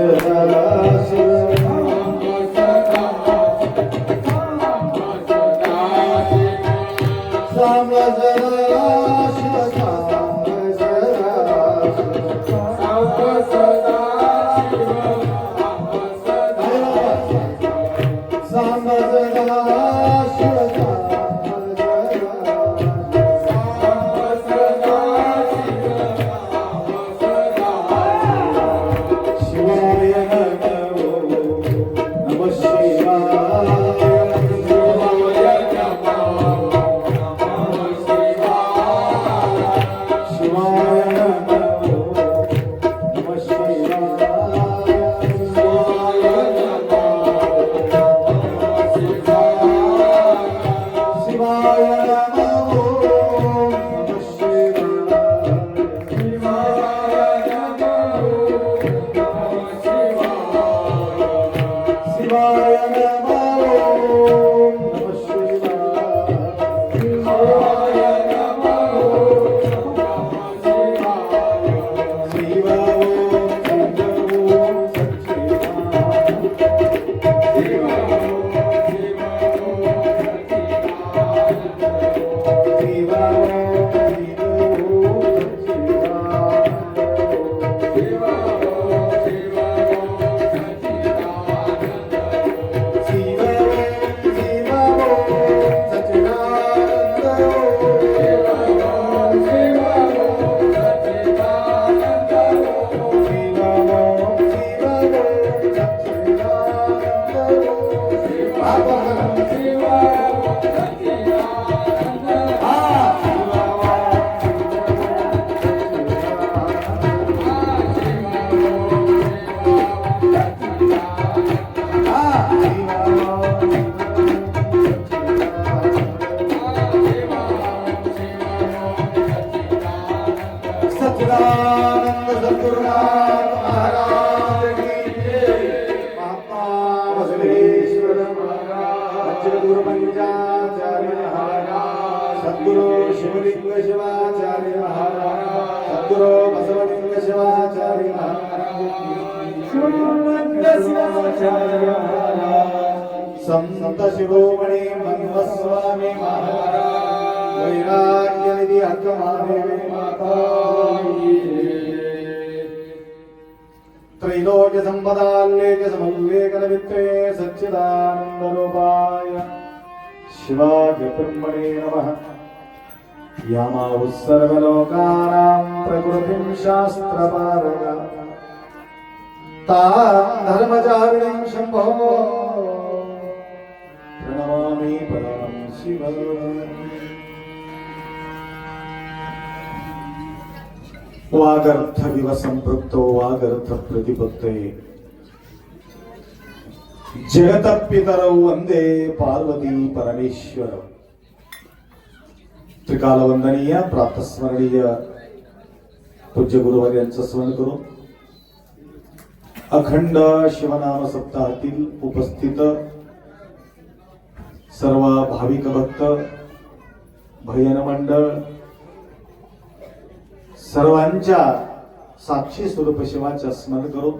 Krishna सच्चिदानंद रूपाय शिवाय ब्रह्मणे नमः यामाहुः सर्वलोकानां प्रकृतिं शास्त्रपारग तां धर्मचारिणीं शम्भो प्रणमामि परमं शिव वागर्थ विव संपृक्तो वागर्थ प्रतिपत्ते जगतपितरौ वंदे पार्वती परमेश्वर। त्रिकालवंदनीय प्रातस्मरणीय पूज्य गुरुवार यांचं स्मरण करून अखंड शिवनाम सप्ताहातील उपस्थित सर्व भाविक भक्त भयन मंडळ सर्वांच्या साक्षी स्वरूप शिवाचे स्मरण करून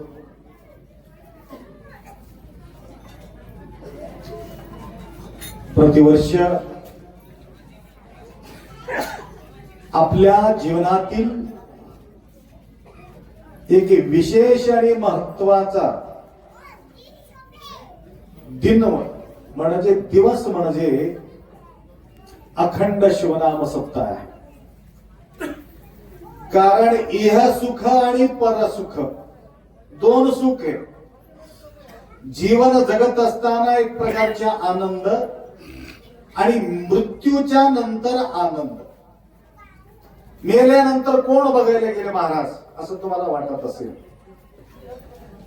प्रतिवर्ष आपल्या जीवनातील एक विशेष आणि महत्त्वाचा दिन म्हणजे दिवस म्हणजे अखंड शिवनाम सप्ताह आहे. कारण इह सुख आणि परसुख दोन सुख आहे. जीवन जगत असताना एक प्रकारचा आनंद आणि मृत्यूच्या नंतर आनंद. मेल्यानंतर कोण बघायला गेले महाराज? असं तुम्हाला वाटत असेल.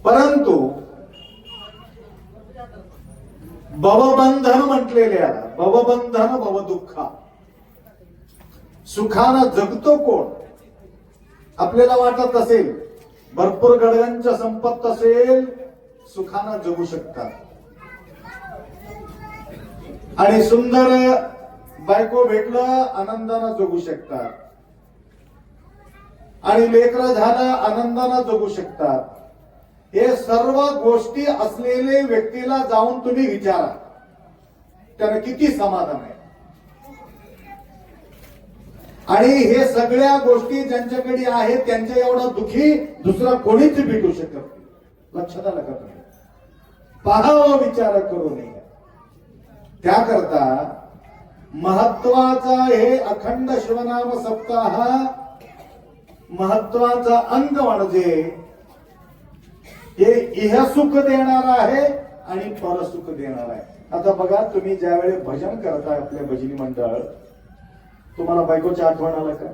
परंतु भवबंधन म्हटलेले याला भवबंधन भवदुःखा. सुखानं जगतो कोण? आपल्याला वाटत असेल भरपूर गडगंच्या संपत्त असेल सुखानं जगू शकतात. आणि सुंदर बायको भेटलं आनंदानं जगू शकतात. आणि लेकर झालं आनंदानं जगू शकतात. हे सर्व गोष्टी असलेले व्यक्तीला जाऊन तुम्ही विचारा. त्यानं किती समाधान आहे. आणि हे सगळ्या गोष्टी ज्यांच्याकडे आहेत त्यांच्या एवढा दुखी दुसरा कोणीच भेटू शकत नाही. लक्षात आलं का तुम्ही? पाहावं विचार करू नये त्याकरता महत्त्वाचा हे अखंड शिवनाम सप्ताह महत्त्वाचा अंग म्हणजे हे इह सुख देणार आहे आणि परसुख देणार आहे. आता बघा तुम्ही ज्यावेळी भजन करताय आपल्या भजनी मंडळ तुम्हाला बायकोची आठवण आला का?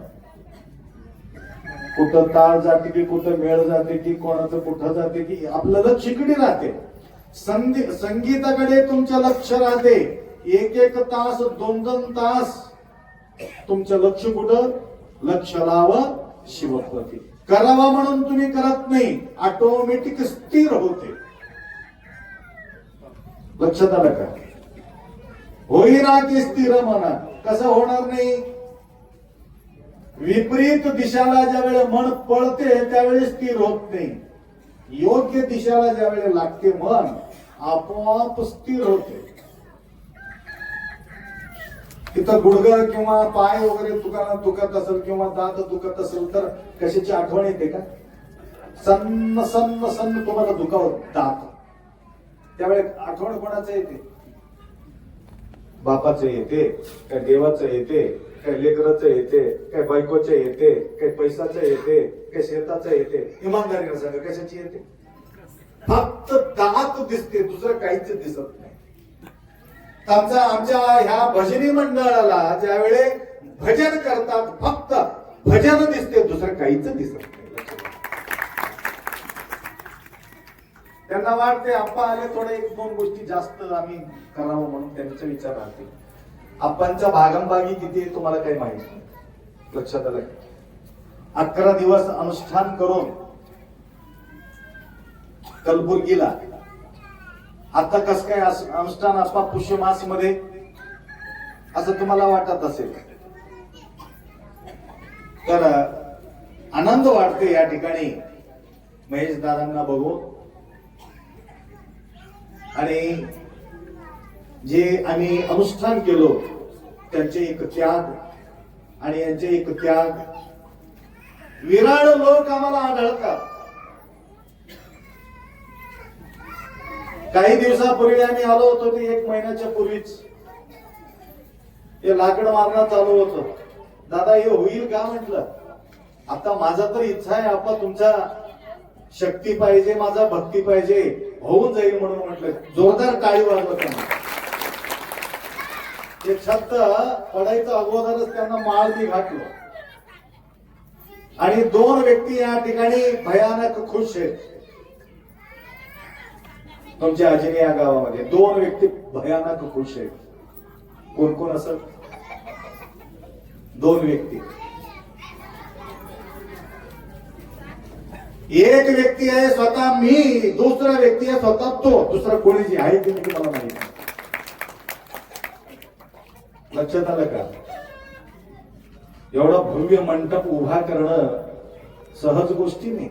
कुठं ताळ जाते की कुठं मेळ जाते की कोणाचं कुठं जाते की आपलं लक्ष इकडे राहते. संगीताकडे तुमचं लक्ष राहते. एक एक तास दोन दोन तास. तुमचं लक्ष कुठं? लक्ष लावं शिवप्रती करावा म्हणून तुम्ही करत नाही ऑटोमॅटिक स्थिर होते. लक्षात आलं का? होईना ते स्थिर म्हणा. कसं होणार नाही. विपरीत दिशाला ज्या वेळेला मन पळते त्यावेळी स्थिर होत नाही. योग्य दिशाला ज्या वेळेला लागते मन आपोआप स्थिर होते. तिथं गुडघा किंवा पाय वगैरे दुकानात दुखत असेल किंवा दात दुखत असेल तर कशाची आठवण येते का? सन्न सन्न सन्न तुम्हाला दुखावत दात. त्यावेळेस आठवण कोणाचं येते? बापाचं येते काय देवाचं येते काय लेकराचं येते काय बायकोचं येते काय पैसाचं येते काय शेताचं येते इमानदारीनं सांगा कशाची येते? फक्त दात दिसते दुसरं काहीच दिसत नाही. आमच्या आमच्या ह्या भजनी मंडळाला ज्यावेळे भजन करतात फक्त भजन दिसते दुसरं काहीच दिसत नाही. त्यांना वाटते आप्पा आले थोडे एक दोन गोष्टी जास्त आम्ही करावं म्हणून त्यांचा विचार राहते आप्पांचा भागमभागी किती तुम्हाला काही माहीत नाही. लक्षात आलं अकरा दिवस अनुष्ठान करून कलबुर्गीला आता कस काय अनुष्ठान आप्पा पुष्य मासमध्ये असं तुम्हाला वाटत असेल. तर आनंद वाटते या ठिकाणी. महेश दादांना बघून आणि जे आम्ही अनुष्ठान केलो त्यांचे एक त्याग आणि यांचे एक त्याग. विराळ लोक आम्हाला आढळतात. काही दिवसापूर्वी आम्ही आलो होतो ते एक महिन्याच्या पूर्वीच. हे लाकड मारणं चालू होतं. दादा हे होईल का म्हटलं? आता माझा तर इच्छा आहे आपा तुमचा शक्ती पाहिजे माझा भक्ती पाहिजे होऊन जाईल म्हणून म्हटलं. जोरदार टाळी वाजवत ते छत पडायचं अगोदरच त्यांना माळ मी घातलं. आणि दोन व्यक्ती या ठिकाणी भयानक खुश आहेत. तुमच्या अजिने या गावामध्ये दोन व्यक्ती भयानक खुश आहेत. कोण कोण असं? दोन व्यक्ती. एक व्यक्ती आहे स्वतः मी दुसरा व्यक्ती आहे स्वतः तो. दुसरा कोणी जे आहे ते म्हणजे मी माहिती लक्षात आलं का? एवढा भव्य मंडप उभा करणं सहज गोष्टी नाही.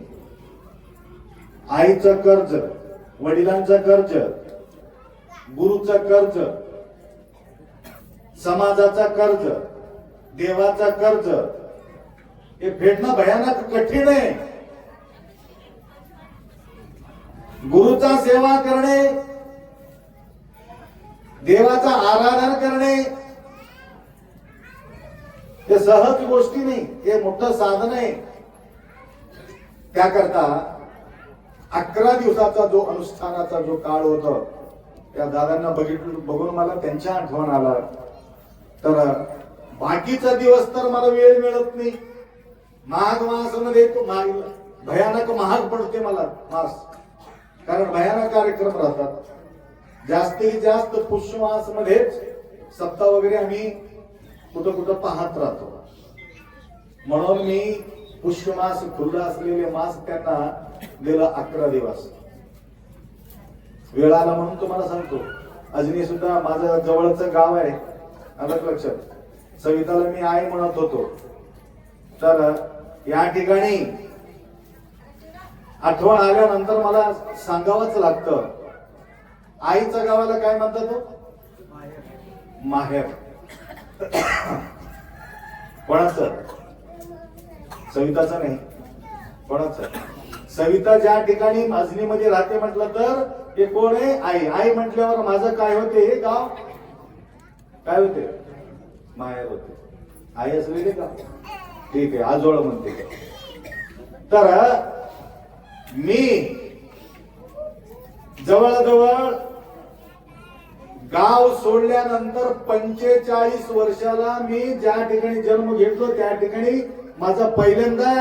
आईचं कर्ज वडिलांचं कर्ज गुरुचं कर्ज समाजाचा कर्ज देवाचा कर्ज हे फेडणं भयानक कठीण आहे. गुरुचा सेवा करणे देवाचा आराधन करणे हे सहज गोष्टी नाही हे मोठं साधन आहे. त्याकरता अकरा दिवसाचा जो अनुष्ठानाचा जो काळ होता त्या दादांना बघितलं बघून मला त्यांच्या आठवण आला. तर बाकीचा दिवस तर मला वेळ मिळत नाही. माघ मासामध्ये तो भयानक महाग पडते मला मास. कारण भयानक कार्यक्रम राहतात. जास्तीत जास्त पुष्यमास मध्येच सप्ताह वगैरे आम्ही कुठं कुठं पाहत राहतो. म्हणून मी पुष्यमास खुल्ला असलेले मास त्यांना दिलं अकरा दिवस. वेळ आला म्हणून तुम्हाला सांगतो अजनी सुद्धा माझं जवळचं गाव आहे आलं का लक्षात. सविताला मी आई म्हणत होतो. तर या ठिकाणी आठवण आल्यानंतर मला सांगावंच लागतं. आईचं गावाला काय म्हणतात तो? माहेर. कोणाचं? सविताचं नाही. कोणाचं? सविता ज्या ठिकाणी माजणीमध्ये राहते म्हटलं तर हे कोण आहे? आई. आई म्हटल्यावर माझं काय होते? हे गाव? काय होते? माहेर होते. आई असलेले का? ठीक आहे आजोळ म्हणते. तर मी जवळजवळ गाव सोडल्यानंतर पंचेचाळीस वर्षाला मी ज्या ठिकाणी जन्म घेतलो त्या ठिकाणी माझा पहिल्यांदा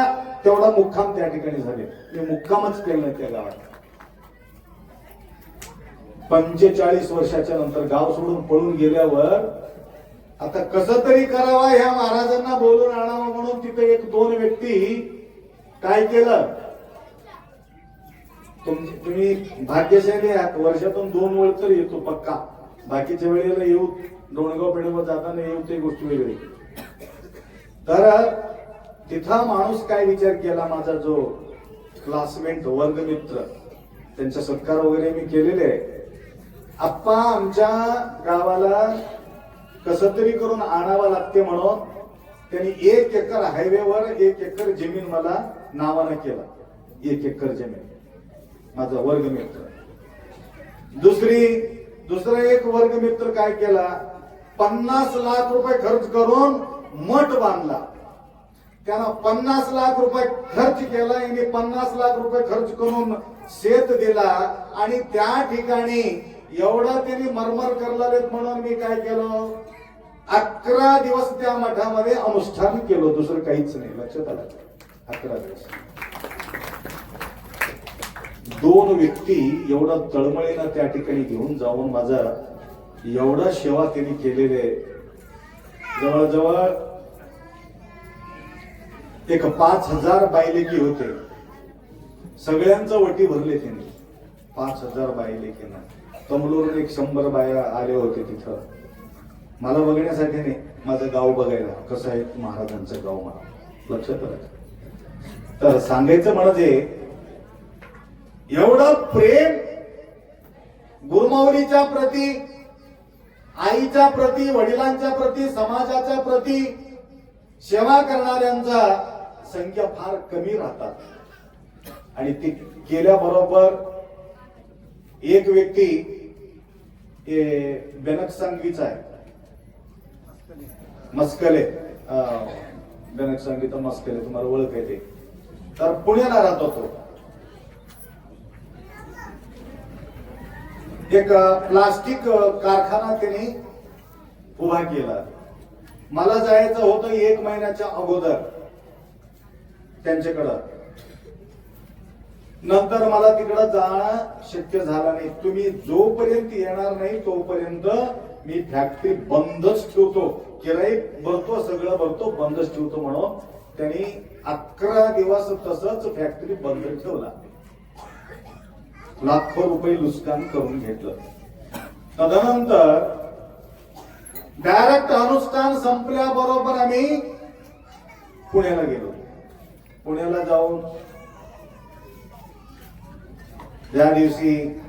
तेवढा मुक्काम त्या ठिकाणी झाले. मी मुक्कामच केलं त्या गावात. पंचेचाळीस वर्षाच्या नंतर गाव सोडून पळून गेल्यावर आता कस तरी करावा ह्या महाराजांना बोलून आणावं म्हणून तिथे एक दोन व्यक्ती काय केलं? तुम्ही भाग्यशाली आहात. वर्षातून दोन वेळ तर येतो पक्का. बाकीच्या वेळेला येऊ. डोणगाव पेडगाव जाताना येऊ ते गोष्टी वेगळी. तर तिथं माणूस काय विचार केला माझा जो क्लासमेट वर्गमित्र त्यांचा सत्कार वगैरे मी केलेले आहे. आप्पा आमच्या गावाला कस तरी करून आणावं लागते म्हणून त्यांनी एक एकर हायवेवर एक एकर जमीन मला नावानं केला. एक एकर जमीन. माझा वर्गमित्र दुसरी दुसरा एक वर्गमित्र काय केला? पन्नास लाख रुपये खर्च करून मठ बांधला. त्यानं पन्नास लाख रुपये खर्च केला यांनी पन्नास लाख रुपये खर्च करून शेत दिला आणि त्या ठिकाणी एवढा त्यांनी मरमर करलालेत म्हणून मी काय केलं? अकरा दिवस त्या मठामध्ये अनुष्ठान केलं. दुसरं काहीच नाही. लक्षात आलं? अकरा दिवस. दोन व्यक्ती एवढा तळमळीनं त्या ठिकाणी घेऊन जाऊन माझा एवढा सेवा त्यांनी केलेले जवळजवळ एक पाच हजार बायलेकी होते. सगळ्यांचं वटी भरले त्यांनी. पाच हजार बायलेकीनं. तमलूरून एक शंभर बाया आले होते तिथं. मला बघण्यासाठी नाही माझं गाव बघायला. कसं आहे महाराजांचं गाव मला. लक्षात तर सांगायचं म्हणजे एवढं प्रेम गुरुमाऊलीच्या प्रती आईच्या प्रती वडिलांच्या प्रती समाजाच्या प्रती सेवा करणाऱ्यांचा संख्या फार कमी राहतात. आणि ती केल्याबरोबर एक व्यक्ती हे बेनक सांगवीचा आहे. मस्कले. अं, बेनक सांगवी तर मस्कले तुम्हाला ओळख येते तर पुण्याला राहतो तो. एक प्लास्टिक कारखाना त्यांनी उभा केला. मला जायचं होतं एक महिन्याच्या अगोदर त्यांच्याकडं. नंतर मला तिकडं जाणं शक्य झालं नाही. तुम्ही जोपर्यंत येणार नाही तोपर्यंत मी फॅक्टरी बंदच ठेवतो. किराई भरतो सगळं भरतो बंदच ठेवतो म्हणून त्यांनी अकरा दिवस तसंच फॅक्टरी बंद ठेवला. लाखो रुपये नुकसान करून घेतलं. तदनंतर डायरेक्ट अनुष्ठान संपल्याबरोबर आम्ही पुण्याला गेलो. पुण्याला जाऊन ज्या दिवशी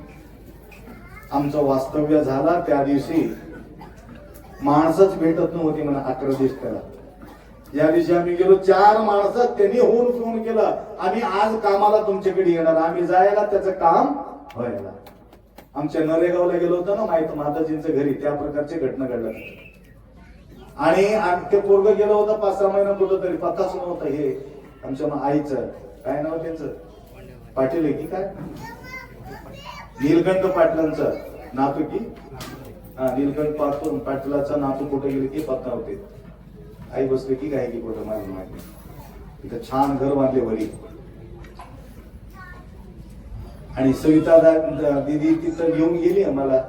आमचं वास्तव्य झाला. त्या दिवशी माणसंच भेटत नव्हती म्हणा अकरा दिवस त्याला. या दिवशी आम्ही गेलो चार माणसं त्यांनी होऊन फोन केलं. आम्ही आज कामाला तुमच्याकडे येणार. आम्ही जायला त्याचं काम व्हायला. आमच्या नरेगावला गेलो होतो ना माहीत माताजींच्या घरी त्या प्रकारची घटना घडल्या आणि आम- ते पोरग गेलं होतं पाच सहा महिना कुठं तरी पत्ताच नव्हता हे. आमच्या आईचं. काय नाव त्यांचं? पाटील आहे की काय? नीलकंठ पाटलांचं. नातू की? हा नीलकंठ पाटलाचा नातू कुठे गेले की पत्ता होते. आई बसले की काय की कुठं माझी माहिती इथं छान घर बांधले वरी आणि सविता दिदी तिथं घेऊन गेली आम्हाला.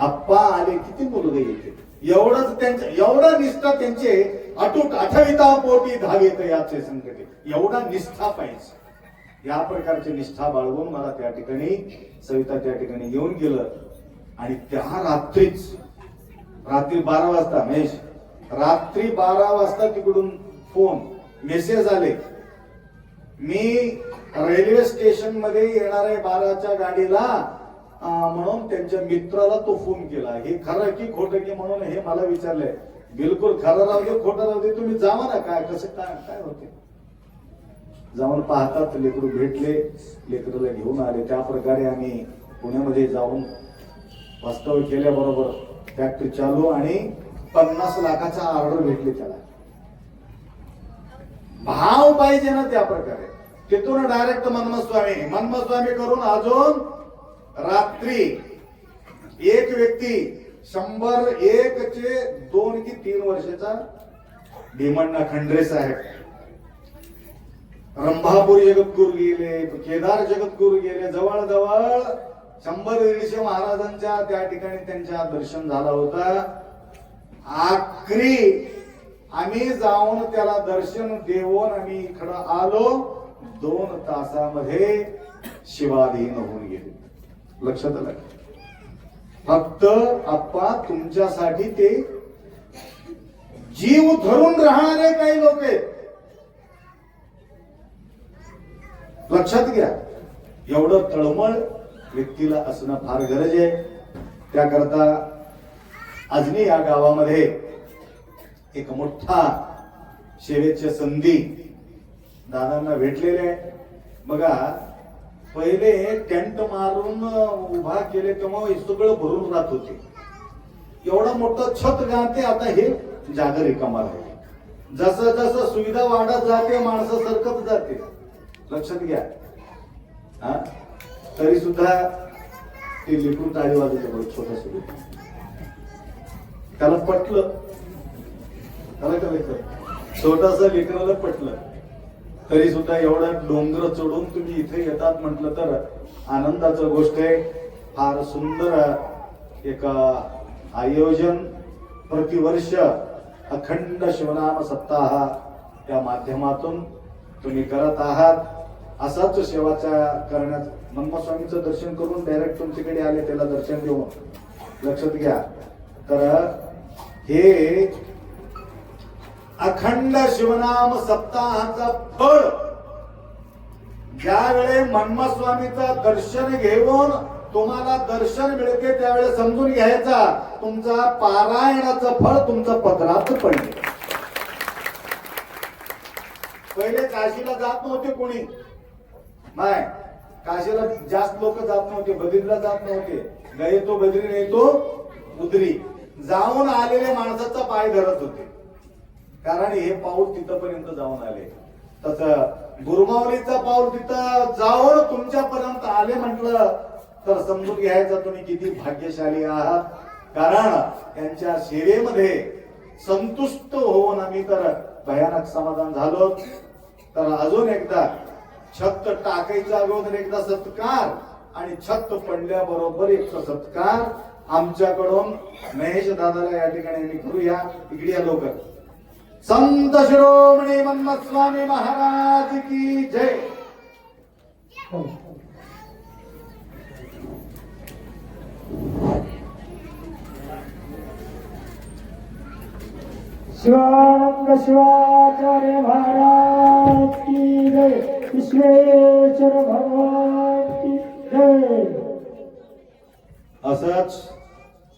आप्पा आले किती मुलगे येते एवढंच त्यांच्या एवढा निष्ठा त्यांचे अटूट आठविता पोटी धावेत याचे संकटे. एवढा निष्ठा पाहिजे. या प्रकारची निष्ठा बाळगून मला त्या ठिकाणी सविता त्या ठिकाणी येऊन गेलं. आणि त्या रात्रीच रात्री बारा वाजता महेश रात्री बारा वाजता तिकडून फोन मेसेज आले. मी रेल्वे स्टेशनमध्ये येणार आहे बाराच्या गाडीला म्हणून त्यांच्या मित्राला तो फोन केला. हे खरं की खोटं की म्हणून हे मला विचारलंय. बिलकुल खरं राहू दे खोटं राहू दे तुम्ही जावा ना काय कसं काय काय होते? जाऊन पाहतात लेकरू भेटले लेकरूला घेऊन आले. त्या प्रकारे आम्ही पुण्यामध्ये जाऊन वास्तव्य केल्याबरोबर फॅक्टरी चालू आणि पन्नास लाखाचा ऑर्डर भेटली त्याला. भाव पाहिजे ना त्या प्रकारे. तिथून डायरेक्ट मन्मस्वामी मन्मस्वामी करून अजून रात्री एक व्यक्ती शंभर एक चे दोन की तीन वर्षाचा भीमण्णा खंडरे साहेब. रंभापूर जगद्गुरू गेले केदार जगद्गुरू गेले जवळ जवळ शंभर दीडशे महाराजांच्या त्या ठिकाणी त्यांच्या दर्शन झाला होता. आखरी. आम्ही जाऊन त्याला दर्शन देऊन आम्ही इकडं आलो. दोन तासामध्ये शिवाधीन होऊन गेले. लक्षात आलं? फक्त आप्पा तुमच्यासाठी ते जीव धरून राहणारे काही लोक आहेत. लक्षात घ्या. एवढं तळमळ व्यक्तीला असणं फार गरज आहे. त्याकरता अजनी या गावामध्ये एक मोठा सेवेच्या संधी दादांना भेटलेले बघा पहिले टेंट मारून उभा केले तेव्हा हे सगळं भरून राहत होते. एवढं मोठं छत गाते आता हे जागा रिकामा आहे. जसं जसं सुविधा वाढत जाते माणसं सरकत जाते. लक्षात घ्या. हा? तरी सुद्धा ते लिपून टाळी वाजवते बघ सुविधा. त्याला पटलं. त्याला काय माहिती? छोटासा लेकराला पटलं. तरी सुद्धा एवढा डोंगर चढून तुम्ही इथे येतात म्हटलं तर आनंदाचं गोष्ट आहे. फार सुंदर एक आयोजन. प्रतिवर्ष अखंड शिवनाम सप्ताह या माध्यमातून तुम्ही करत आहात. असाच सेवाचा करण्यात स्वामीचं दर्शन करून डायरेक्ट तुमच्याकडे आले त्याला दर्शन देऊन लक्षात घ्या. तर हे अखंड शिवनाम सप्ताहाचा फळ ज्यावेळे स्वामीचं दर्शन घेऊन तुम्हाला दर्शन मिळते त्यावेळेस समजून घ्यायचा. तुमचा पारायणाचं फळ तुमचं पदरात पडले. पहिले काशीला जात नव्हते कोणी. नाही काशीला जास्त लोक जात नव्हते बद्रीला जात नव्हते. गये तो बद्री नाही तो उदरी. जाऊन आलेल्या माणसाचा पाय धरत होते. कारण हे पाऊल तिथपर्यंत जाऊन आले. तस गुरुमावलीचा पाऊल तिथं जाऊन तुमच्यापर्यंत आले म्हटलं तर समजून घ्यायचं तुम्ही किती भाग्यशाली आहात. कारण त्यांच्या सेवेमध्ये संतुष्ट होऊन आम्ही तर भयानक समाधान झालो. तर अजून एकदा छत टाकायच्या अगोदर एकदा सत्कार आणि छत पडल्याबरोबर एक सत्कार. आमच्याकडून महेश दादाला या ठिकाणी करूया. इकडे या लवकर. संत शिरोमणी मन्मथ स्वामी महाराज की जय. शिवानंद शिवाचार्य महाराज की जय. विश्वेश्वर भगवान की जय. असंच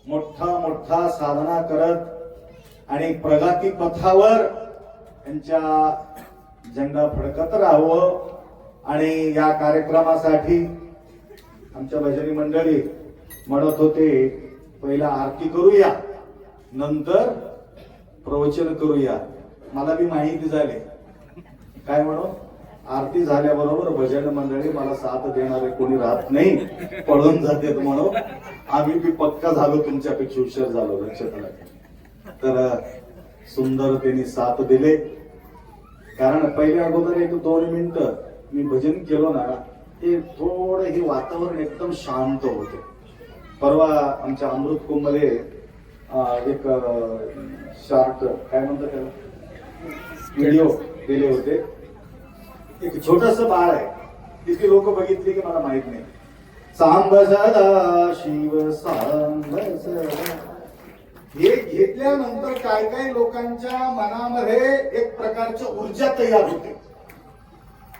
मोठा मोठा साधना करत आणि प्रगती पथावर त्यांच्या झेंडा फडकत राहावं आणि या कार्यक्रमासाठी आमच्या भजनी मंडळी म्हणत होते पहिला आरती करूया नंतर प्रवचन करूया. मला बी माहिती झाली. काय म्हणू? आरती झाल्याबरोबर भजन मंडळी मला साथ देणारे कोणी राहत नाही पळून जाते म्हणून. आम्ही बी पक्का झालो तुमच्यापेक्षा हुशार झालो लक्षात तर सुंदर त्यांनी साथ दिले. कारण पहिल्या अगोदर एक दोन मिनिट मी भजन केलो ना ते थोडं हे वातावरण एकदम शांत होते. परवा आमच्या अमृत कुंभमध्ये एक शार्ट काय म्हणतात त्याला? व्हिडिओ दिले होते. एक छोटस बाळ आहे. तिथे लोक बघितली की मला माहीत नाही. सांब सदा शिव सांब सदा हे घेतल्यानंतर काय काय लोकांच्या मनामध्ये एक प्रकारची ऊर्जा तयार होते.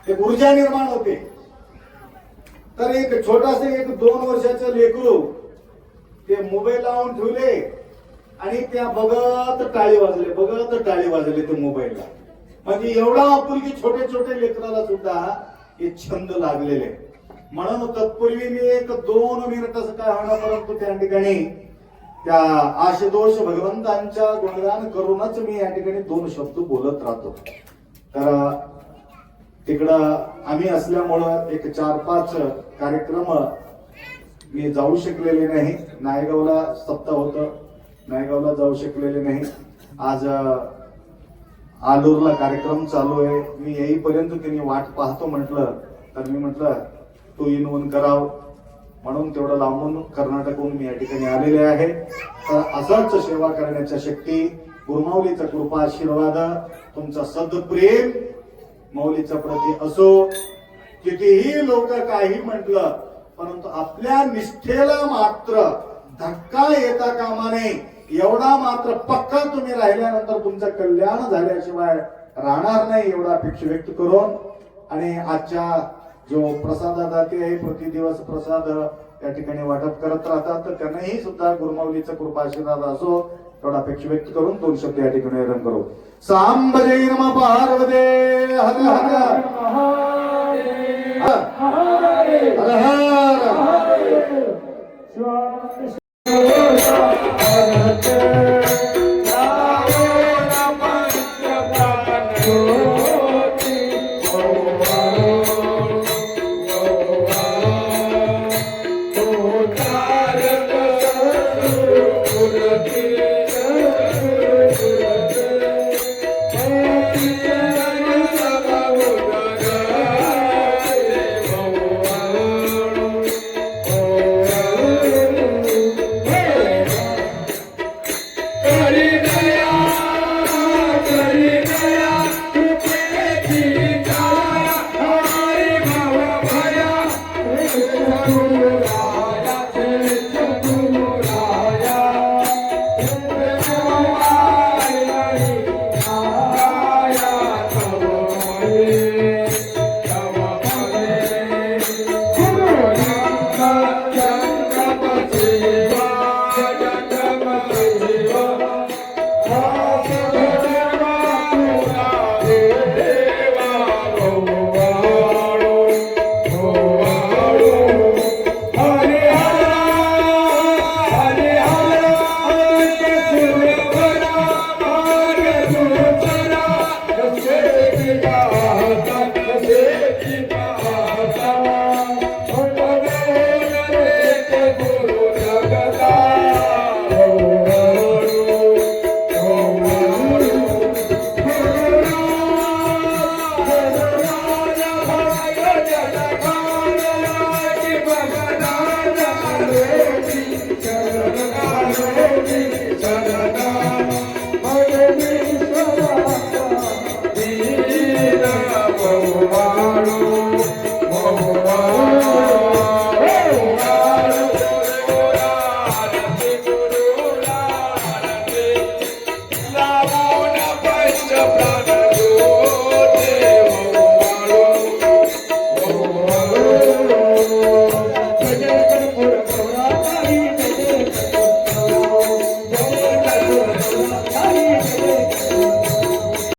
एक ऊर्जा निर्माण होते. तर एक छोटासा एक दोन वर्षाचं लेकरू ते मोबाईल लावून ठेवले आणि त्या बघत टाळे वाजले बघत टाळे वाजले ते मोबाईलला. म्हणजे एवढा आपुलकी छोटे छोटे लेकराला सुद्धा हे छंद लागलेले. म्हणून तत्पूर्वी मी एक दोन मिनिट काय परंतु त्या ठिकाणी त्या आशुतोष भगवंतांच्या गुणगान करूनच मी या ठिकाणी दोन शब्द बोलत राहतो. तर तिकडं आम्ही असल्यामुळं एक चार पाच कार्यक्रम मी जाऊ शकलेले नाही. नायगावला सप्ताह होतं. नायगावला जाऊ शकलेले नाही. आज आलूरला कार्यक्रम चालू आहे. मी येईपर्यंत त्यांनी वाट पाहतो म्हटलं. तर मी म्हटलं तू इनवून कराव. म्हणून तेवढं लांबून कर्नाटकहून मी या ठिकाणी आलेले आहे. तर असंच सेवा करण्याच्या शक्ती गुरुमाऊलीचा कृपा आशीर्वाद तुमचा सदप्रेम मौलीचा प्रती असो. कितीही लोक काही म्हटलं परंतु आपल्या निष्ठेला मात्र धक्का येता कामा नये. एवढा मात्र पक्का तुम्ही राहिल्यानंतर तुमचं कल्याण झाल्याशिवाय राहणार नाही एवढा अपेक्षा व्यक्त करून. आणि आजच्या जो प्रसादादाते आहे प्रति दिवस प्रसाद या ठिकाणी वाटप करत राहतात तर त्यांनाही सुद्धा गुरुमाऊलीचा कृपा आशीर्वाद असो एवढा अपेक्षा व्यक्त करून दोन शब्द या ठिकाणी निर्णय करू सांब जय नम पार्वते हर हर हर हर